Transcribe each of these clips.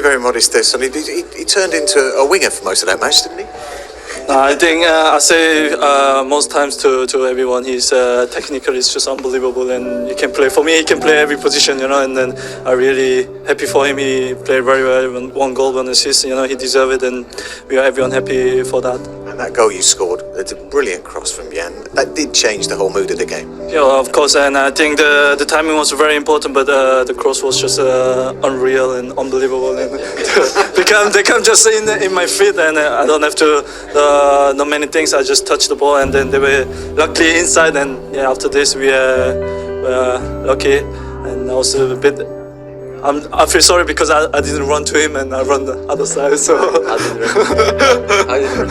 Very modest there, Sonny. He, he, turned into a winger for most of that match, didn't he? I think uh, I say uh, most times to, to everyone, he's uh, technically is just unbelievable, and he can play. For me, he can play every position, you know. And then I'm really happy for him. He played very well, one goal, one assist. You know, he deserved it, and we are everyone happy for that. And that goal you scored, it's a brilliant cross from Jan. That did change the whole mood of the game. Yeah, of course, and I think the the timing was very important, but uh, the cross was just uh, unreal and unbelievable, and they come they come just in in my feet, and uh, I don't have to uh, know many things. I just touched the ball, and then they were luckily inside, and yeah, after this we uh, were lucky, and also a bit. I'm, I feel sorry because I, I didn't run to him and I run the other side, so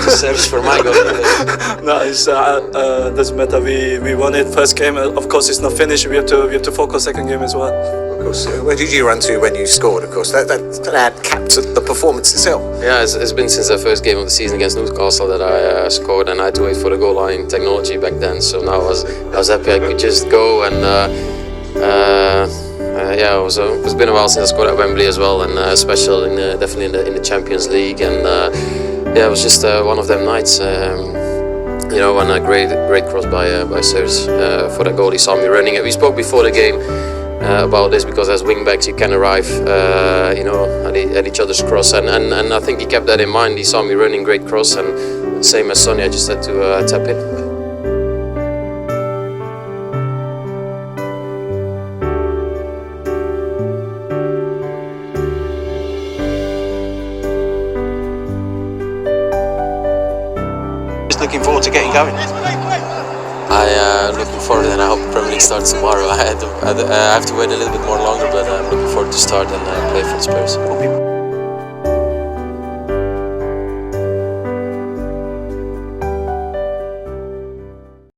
search for my goal no, it's uh, uh, doesn't matter. We we won it first game. Uh, Of course, it's not finished. We have to we have to focus second game as well. Of course, uh, where did you run to when you scored? Of course, that that, that capped the performance itself. Yeah, it's, it's been since the first game of the season against Newcastle that I uh, scored, and I had to wait for the goal line technology back then. So now I was I was happy I could just go and. Uh, uh, uh, yeah, it was. Uh, it's been a while since I scored at Wembley as well, and uh, special in the, definitely in the, in the Champions League. And uh, yeah, it was just uh, one of them nights. Um, you know, and a great, great cross by uh, by Serge uh, for the goal. He saw me running. We spoke before the game uh, about this because as wing backs you can arrive, you know, at, at each other's cross, and, and and I think he kept that in mind. He saw me running great cross, and same as Sonny, I just had to tap it. Just looking forward to getting going. I uh, looking forward, and I hope Premier League starts tomorrow. I, to, I, I have to wait a little bit more longer, but I'm looking forward to start and uh, play for Spurs.